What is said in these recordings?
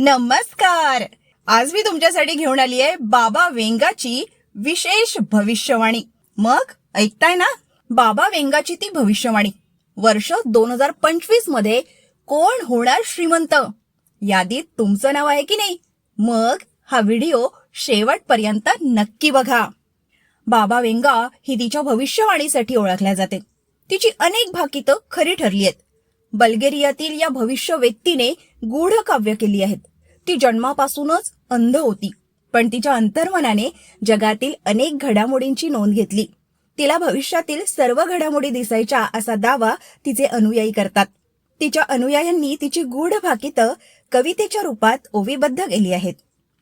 नमस्कार. आज मी तुमच्यासाठी घेऊन आली आहे बाबा वेंगाची विशेष भविष्यवाणी. मग ऐकताय ना? बाबा वेंगाची ती भविष्यवाणी. वर्ष दोन हजार पंचवीसमध्ये कोण होणार श्रीमंत? यादीत तुमचं नाव आहे की नाही? मग हा व्हिडिओ शेवटपर्यंत नक्की बघा. बाबा वेंगा ही तिच्या भविष्यवाणीसाठी ओळखल्या जाते. तिची अनेक भाकितं खरी ठरली आहेत. बल्गेरियातील या भविष्य व्यक्तीने गूढ काव्य केली आहेत. ती जन्मापासूनच अंध होती. पण तिच्या अंतर्मनाने जगातील अनेक घडामोडींची नोंद घेतली. तिला भविष्यातील सर्व घडामोडी दिसायच्या असा दावा तिचे अनुयायी करतात. तिच्या अनुयायांनी तिची गूढ भाकितं कवितेच्या रूपात ओवीबद्ध केली आहेत.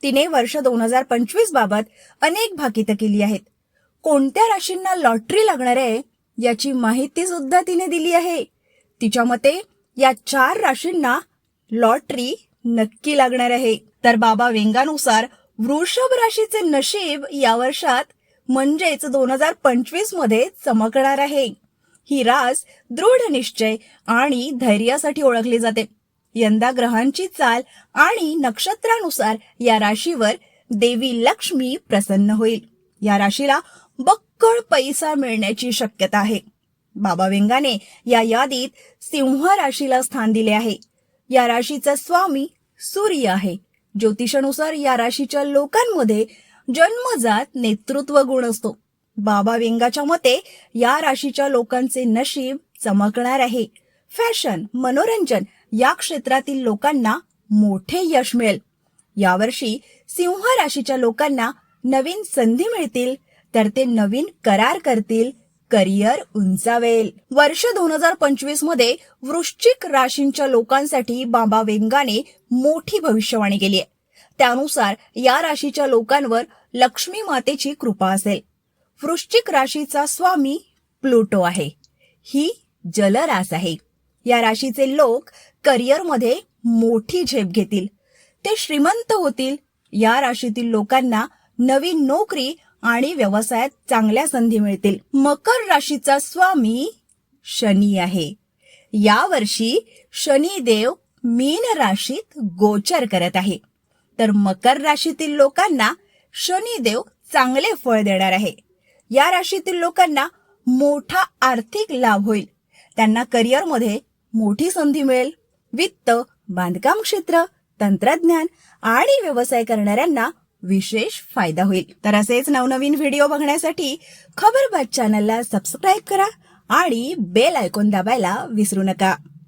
तिने वर्ष दोन हजार पंचवीस बाबत अनेक भाकितं केली आहेत. कोणत्या राशींना लॉटरी लागणार आहे याची माहिती सुद्धा तिने दिली आहे. तिच्या मते या चार राशींना लॉटरी नक्की लागणार आहे. तर बाबा वेंगानुसार वृषभ राशीचे नशीब या वर्षात म्हणजेच दोन हजार पंचवीसमध्ये चमकणार आहे. ही रास दृढ निश्चय आणि धैर्यासाठी ओळखली जाते. यंदा ग्रहांची चाल आणि नक्षत्रानुसार या राशीवर देवी लक्ष्मी प्रसन्न होईल. या राशीला बक्कळ पैसा मिळण्याची शक्यता आहे. बाबा वेंगाने या यादीत सिंह राशीला स्थान दिले आहे. या राशीचा स्वामी सूर्य आहे. ज्योतिषानुसार या राशीच्या लोकांमध्ये जन्मजात नेतृत्व गुण असतो. बाबा वेंगाच्या मते या राशीच्या लोकांचे नशीब चमकणार आहे. फॅशन मनोरंजन या क्षेत्रातील लोकांना मोठे यश मिळेल. यावर्षी सिंह राशीच्या लोकांना नवीन संधी मिळतील तर ते नवीन करार करतील करिअर उंचावेल. वर्ष दोन हजार पंचवीसमध्ये वृश्चिक राशींच्या लोकांसाठी बाबा वेंगाने मोठी भविष्यवाणी केली आहे. त्यानुसार या राशीच्या लोकांवर लक्ष्मी मातेची कृपा असेल. वृश्चिक राशीचा स्वामी प्लुटो आहे. ही जलरास आहे. या राशीचे लोक करिअरमध्ये मोठी झेप घेतील. ते श्रीमंत होतील. या राशीतील लोकांना नवीन नोकरी आणि व्यवसायात चांगल्या संधी मिळतील. मकर राशीचा स्वामी शनी आहे. यावर्षी शनिदेव मीन राशीत गोचर करत आहे. तर मकर राशीतील लोकांना शनिदेव चांगले फळ देणार आहे. या राशीतील लोकांना मोठा आर्थिक लाभ होईल. त्यांना करिअरमध्ये मोठी संधी मिळेल. वित्त बांधकाम क्षेत्र तंत्रज्ञान आणि व्यवसाय करणाऱ्यांना विशेष फायदा होईल. तर असेच नवनवीन व्हिडिओ बघण्यासाठी खबरबात चॅनलला सबस्क्राईब करा आणि बेल आयकॉन दाबायला विसरू नका.